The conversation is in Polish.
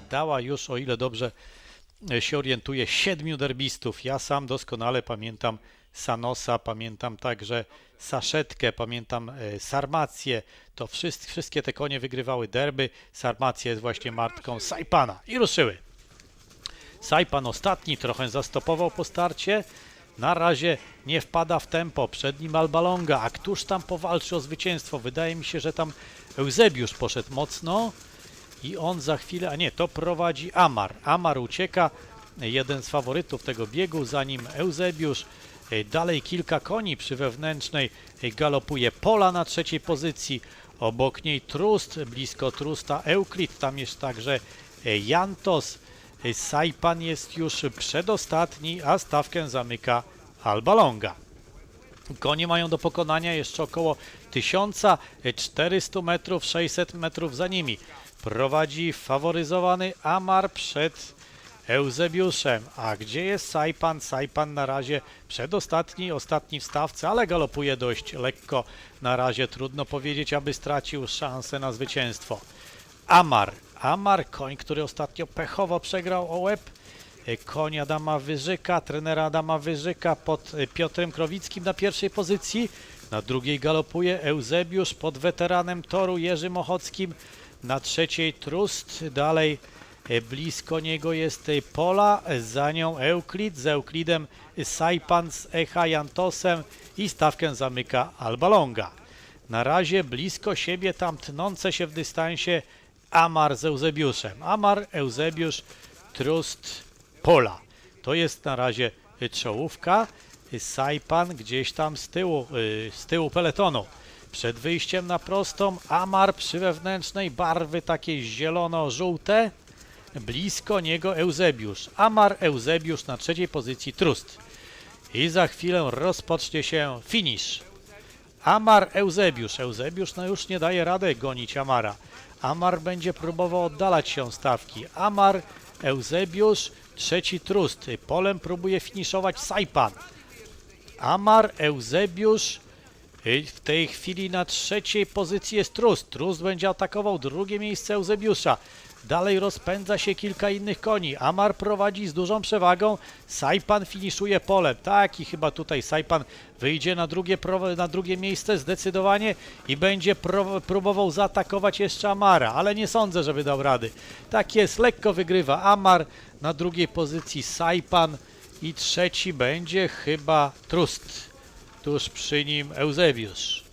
Dała już, o ile dobrze e, się orientuję, siedmiu derbistów. Ja sam doskonale pamiętam Sanosa, pamiętam także Saszetkę, pamiętam e, Sarmację. To wszystkie, wszystkie te konie wygrywały derby. Sarmacja jest właśnie martką Saipana. I ruszyły. Saipan ostatni trochę zastopował po starcie. Na razie nie wpada w tempo. Przed nim Albalonga. A któż tam powalczy o zwycięstwo? Wydaje mi się, że tam Eusebiusz poszedł mocno. I on za chwilę, a nie, to prowadzi Amar. Amar ucieka, jeden z faworytów tego biegu, za nim Eusebiusz. E, Dalej kilka koni przy wewnętrznej e, galopuje Pola na trzeciej pozycji. Obok niej Trust, blisko Trusta Euklid, tam jest także e, Jantos. Saipan jest już przedostatni, a stawkę zamyka Albalonga. Konie mają do pokonania jeszcze około 1400 metrów, 600 metrów za nimi. Prowadzi faworyzowany Amar przed Eusebiuszem. A gdzie jest Saipan? Saipan na razie przedostatni, ostatni w stawce, ale galopuje dość lekko. Na razie trudno powiedzieć, aby stracił szansę na zwycięstwo. Amar. Amar, koń, który ostatnio pechowo przegrał o łeb. E, Koń Adama Wyżyka, trenera Adama Wyżyka pod e, Piotrem Krowickim na pierwszej pozycji. Na drugiej galopuje Eusebiusz pod weteranem toru Jerzym Ochockim. Na trzeciej Trust, dalej e, blisko niego jest Pola, za nią Euklid, z Euklidem Saipan z Echa Jantosem i stawkę zamyka Albalonga. Na razie blisko siebie tam tnące się w dystansie Amar z Eusebiuszem. Amar, Eusebiusz, Trust, Pola. To jest na razie y, czołówka. Y, Saipan gdzieś tam z tyłu, y, z tyłu peletonu. Przed wyjściem na prostą Amar przy wewnętrznej barwy takiej zielono-żółte. Blisko niego Eusebiusz. Amar, Eusebiusz na trzeciej pozycji Trust. I za chwilę rozpocznie się finish. Amar Eusebiusz. Eusebiusz no już nie daje rady gonić Amara. Amar będzie próbował oddalać się stawki. Amar, Eusebiusz, trzeci Trust. Polem próbuje finiszować Saipan. Amar, Eusebiusz. y, W tej chwili na trzeciej pozycji jest Trust. Trust będzie atakował drugie miejsce Eusebiusza. Dalej rozpędza się kilka innych koni. Amar prowadzi z dużą przewagą. Saipan finiszuje polem. Tak, i chyba tutaj Saipan wyjdzie na drugie, na drugie miejsce zdecydowanie i będzie próbował zaatakować jeszcze Amara, ale nie sądzę, żeby dał rady. Tak jest, lekko wygrywa Amar. Na drugiej pozycji Saipan i trzeci będzie chyba Trust. Tuż przy nim Eusebiusz.